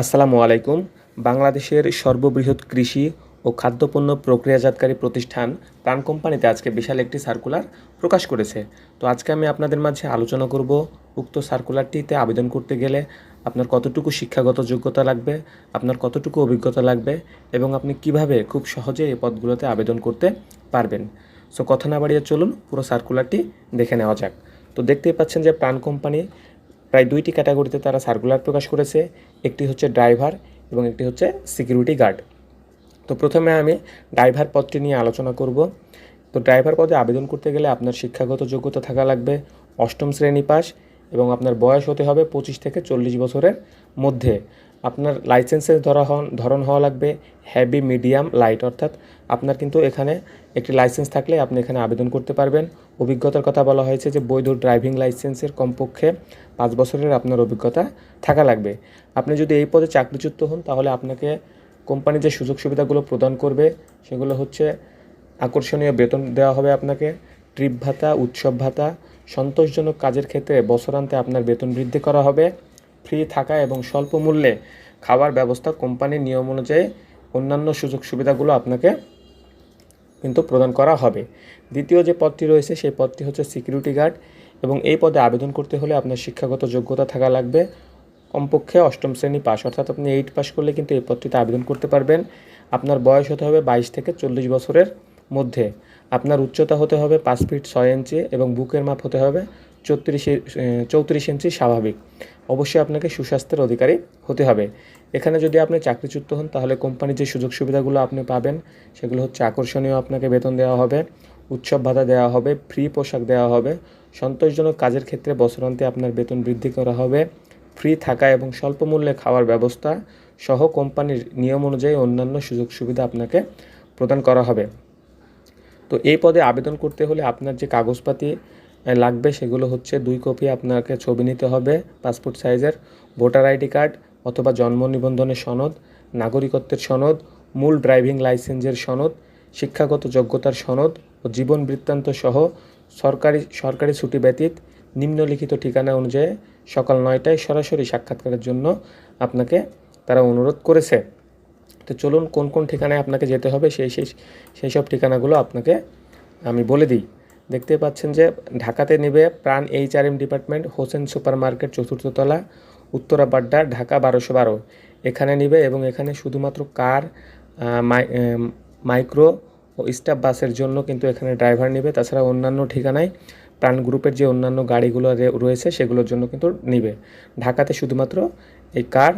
আসসালামু আলাইকুম। বাংলাদেশের সর্ববৃহৎ কৃষি ও খাদ্যপণ্য প্রক্রিয়াজাতকারী প্রতিষ্ঠান প্রাণ কোম্পানিতে আজকে বিশাল একটি সার্কুলার প্রকাশ করেছে। তো আজকে আমি আপনাদের মাঝে আলোচনা করব উক্ত সার্কুলারটিতে আবেদন করতে গেলে আপনার কতটুকু শিক্ষাগত যোগ্যতা লাগবে, আপনার কতটুকু অভিজ্ঞতা লাগবে এবং আপনি কীভাবে খুব সহজে এই পদগুলোতে আবেদন করতে পারবেন। সো কথা না বাড়িয়ে চলুন, পুরো সার্কুলারটি দেখে নেওয়া যাক। তো দেখতেই পাচ্ছেন যে প্রাণ কোম্পানি প্রায় দুইটি ক্যাটাগরিতে তারা সার্কুলার প্রকাশ করেছে। একটি হচ্ছে ড্রাইভার এবং একটি হচ্ছে সিকিউরিটি গার্ড তো প্রথমে আমি ড্রাইভার পদটি নিয়ে আলোচনা করব। তো ড্রাইভার পদে আবেদন করতে গেলে আপনার শিক্ষাগত যোগ্যতা থাকা লাগবে। অষ্টম শ্রেণি পাস এবং আপনার বয়স হতে হবে পঁচিশ থেকে চল্লিশ বছরের মধ্যে। আপনার লাইসেন্সের ধরা হন, ধরন হওয়া লাগবে হ্যাভি মিডিয়াম লাইট অর্থাৎ আপনার কিন্তু এখানে একটি লাইসেন্স থাকলে আপনি এখানে আবেদন করতে পারবেন। অভিজ্ঞতার কথা বলা হয়েছে যে বৈধ ড্রাইভিং লাইসেন্সের কমপক্ষে পাঁচ বছরের আপনার অভিজ্ঞতা থাকা লাগবে। আপনি যদি এই পদে চাকরিচ্যুত হন, তাহলে আপনাকে কোম্পানি যে সুযোগ সুবিধাগুলো প্রদান করবে, সেগুলো হচ্ছে আকর্ষণীয় বেতন দেওয়া হবে আপনাকে। ট্রিপ ভাতা, উৎসব ভাতা সন্তোষজনক কাজের ক্ষেত্রে বছরান্তে আপনার বেতন বৃদ্ধি করা হবে। ফ্রি থাকা এবং স্বল্প মূল্যে খাবার ব্যবস্থা কোম্পানির নিয়ম অনুযায়ী অন্যান্য সুযোগ সুবিধাগুলো আপনাকে কিন্তু প্রদান করা হবে। দ্বিতীয় যে পদটি রয়েছে, সেই পদটি হচ্ছে সিকিউরিটি গার্ড এবং এই পদে আবেদন করতে হলে আপনার শিক্ষাগত যোগ্যতা থাকা লাগবে। কমপক্ষে অষ্টম শ্রেণি পাস অর্থাৎ আপনি এইট পাস করলে কিন্তু এই পদটিতে আবেদন করতে পারবেন। আপনার বয়স হতে হবে বাইশ থেকে চল্লিশ বছরের মধ্যে। আপনার উচ্চতা হতে হবে পাঁচ ফিট ছয় ইঞ্চি এবং বুকের মাপ হতে হবে চৌত্রিশ চৌত্রিশ ইঞ্চি স্বাভাবিক। অবশ্যই আপনাকে সুস্বাস্থ্যের অধিকারী হতে হবে। এখানে যদি আপনি চাকরিচ্যুত হন, তাহলে কোম্পানির যে সুযোগ সুবিধাগুলো আপনি পাবেন, সেগুলো হচ্ছে আকর্ষণীয় আপনাকে বেতন দেওয়া হবে, উৎসব ভাতা দেওয়া হবে, ফ্রি পোশাক দেওয়া হবে, সন্তোষজনক কাজের ক্ষেত্রে বছরান্তে আপনার বেতন বৃদ্ধি করা হবে, ফ্রি থাকা এবং স্বল্প মূল্যে খাওয়ার ব্যবস্থা সহ কোম্পানির নিয়ম অনুযায়ী অন্যান্য সুযোগ সুবিধা আপনাকে প্রদান করা হবে। তো এই পদে আবেদন করতে হলে আপনার যে কাগজপাতি লাগবে সেগুলো হচ্ছে দুই কপি আপনাকে ছবি নিতে হবে, পাসপোর্ট সাইজের, ভোটার আইডি কার্ড অথবা জন্ম নিবন্ধনের সনদ, নাগরিকত্বের সনদ, মূল ড্রাইভিং লাইসেন্সের সনদ, শিক্ষাগত যোগ্যতার সনদ ও জীবন বৃত্তান্ত সহ সরকারি সরকারি ছুটি ব্যতীত নিম্নলিখিত ঠিকানা অনুযায়ী সকাল নয়টায় সরাসরি সাক্ষাৎকারের জন্য আপনাকে তারা অনুরোধ করেছে। তো চলুন কোন কোন ঠিকানায় আপনাকে যেতে হবে, সেই সেই সেই সব ঠিকানাগুলো আপনাকে আমি বলে দিই। দেখতে পাচ্ছেন যে ঢাকাতে নেবে PRAN H R M department, Hossain super market চতুর্থতলা Uttara Badda, Dhaka বারোশো বারো। এখানে নেবে এবং এখানে শুধুমাত্র কার মাই মাইক্রো ও স্টাফ বাসের জন্য কিন্তু এখানে ড্রাইভার নেবে। তাছাড়া অন্যান্য ঠিকানায় প্রাণ গ্রুপের যে অন্যান্য গাড়িগুলো রয়েছে সেগুলোর জন্য কিন্তু নিবে। ঢাকাতে শুধুমাত্র এই কার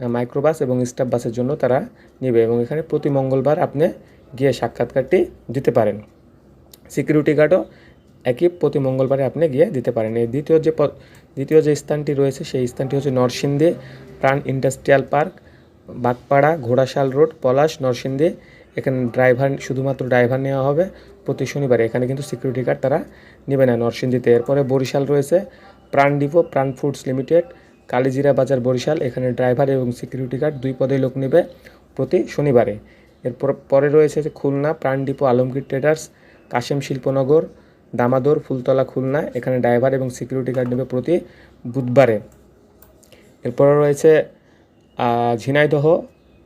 মাইক্রোবাস এবং স্টাফ বাসের জন্য তারা নেবে এবং এখানে প্রতি মঙ্গলবার আপনি গিয়ে সাক্ষাৎকারটি দিতে পারেন। সিকিউরিটি গার্ডও একই প্রতি মঙ্গলবারে আপনি গিয়ে দিতে পারেন। এই দ্বিতীয় যে দ্বিতীয় যে স্থানটি রয়েছে, সেই স্থানটি হচ্ছে Narsingdi PRAN industrial park, Bagpara, Ghorashal road, Palash, Narsingdi. এখানে ড্রাইভার শুধুমাত্র ড্রাইভার নেওয়া হবে প্রতি শনিবারে। এখানে কিন্তু সিকিউরিটি গার্ড তারা নেবে না নরসিংদীতে। এরপরে বরিশাল রয়েছে, প্রাণ ডিপো, প্রাণ ফুডস লিমিটেড কালিজিরা বাজার বরিশাল, এখানে ড্রাইভার এবং সিকিউরিটি গার্ড দুই পদে লোক নেবে প্রতি শনিবারে। এরপর পরে রয়েছে খুলনা প্রাণ ডিপো আলমগীর ট্রেডার্স, কাশেম শিল্পনগর, দামাদর, ফুলতলা, খুলনা, এখানে ড্রাইভার এবং সিকিউরিটি গার্ড নেবে প্রতি বুধবারে। এরপরে রয়েছে Jhenaidah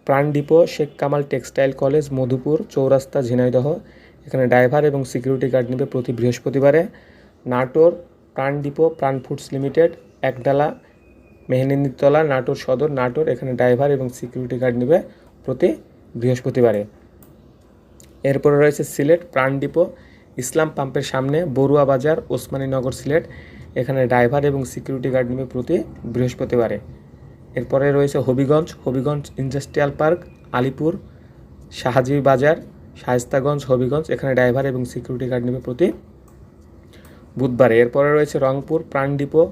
PRAN depot Sheikh Kamal textile college, Madhupur, চৌরাস্তা, ঝিনাইদহ, এখানে ড্রাইভার এবং সিকিউরিটি গার্ড নেবে প্রতি বৃহস্পতিবারে। Natore PRAN depot PRAN foods limited, Ekdala Mehnindtala Natore Sadar, Natore, এখানে ড্রাইভার এবং সিকিউরিটি গার্ড নেবে প্রতি বৃহস্পতিবারে। এরপরে রয়েছে সিলেট, প্রাণ ডিপো, ইসলাম পাম্পের সামনে বড়ুয়া বাজার ওসমানীনগর সিলেট, এখানে ড্রাইভার এবং সিকিউরিটি গার্ড নেবে প্রতি বৃহস্পতিবারে। এরপরে রয়েছে হবিগঞ্জ হবিগঞ্জ ইন্ডাস্ট্রিয়াল পার্ক আলিপুর, শাহাজি বাজার, শায়স্তাগঞ্জ, হবিগঞ্জ, এখানে ড্রাইভার এবং সিকিউরিটি গার্ড নেবে প্রতি বুধবারে। এরপরে রয়েছে রংপুর, প্রাণ ডিপো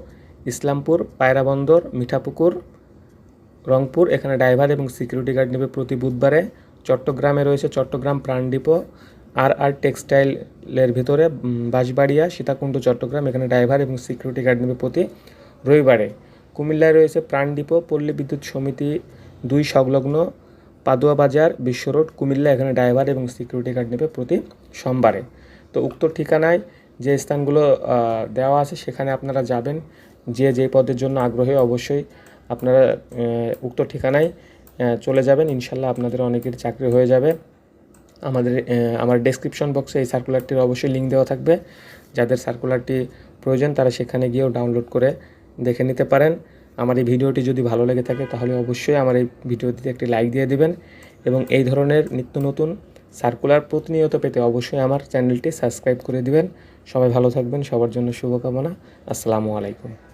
ইসলামপুর, পায়রা বন্দর, মিঠাপুকুর, রংপুর, এখানে ড্রাইভার এবং সিকিউরিটি গার্ড নেবে প্রতি বুধবারে। চট্টগ্রামে রয়েছে চট্টগ্রাম প্রাণ ডিপো আর আর টেক্সটাইলের ভিতরে বাঁশবাড়িয়া, সীতাকুণ্ড, চট্টগ্রাম, এখানে ড্রাইভার এবং সিকিউরিটি গার্ড নেবে প্রতি রবিবারে। কুমিল্লায় রয়েছে প্রাণ ডিপো, পল্লী বিদ্যুৎ সমিতি, দুই সংলগ্ন, পাদুয়া বাজার, বিশ্ব রোড, কুমিল্লা, এখানে ড্রাইভার এবং সিকিউরিটি গার্ড নেবে প্রতি সোমবারে। তো উক্ত ঠিকানায় যে স্থানগুলো দেওয়া আছে সেখানে আপনারা যাবেন। যে যে পদের জন্য আগ্রহী অবশ্যই আপনারা উক্ত ঠিকানায় চলে যাবেন। ইনশাল্লাহ আপনাদের অনেকের চাকরি হয়ে যাবে। আমাদের আমার ডেসক্রিপশন বক্সে এই সার্কুলারটির অবশ্যই লিঙ্ক দেওয়া থাকবে। যাদের সার্কুলারটি প্রয়োজন তারা সেখানে গিয়েও ডাউনলোড করে দেখে নিতে পারেন। আমার এই ভিডিওটি যদি ভালো লেগে থাকে তাহলে অবশ্যই আমার এই ভিডিওটিতে একটি লাইক দিয়ে দিবেন এবং এই ধরনের নিত্য নতুন সার্কুলার প্রতিনিয়ত পেতে অবশ্যই আমার চ্যানেলটি সাবস্ক্রাইব করে দিবেন। সবাই ভালো থাকবেন, সবার জন্য শুভকামনা। আসসালামু আলাইকুম।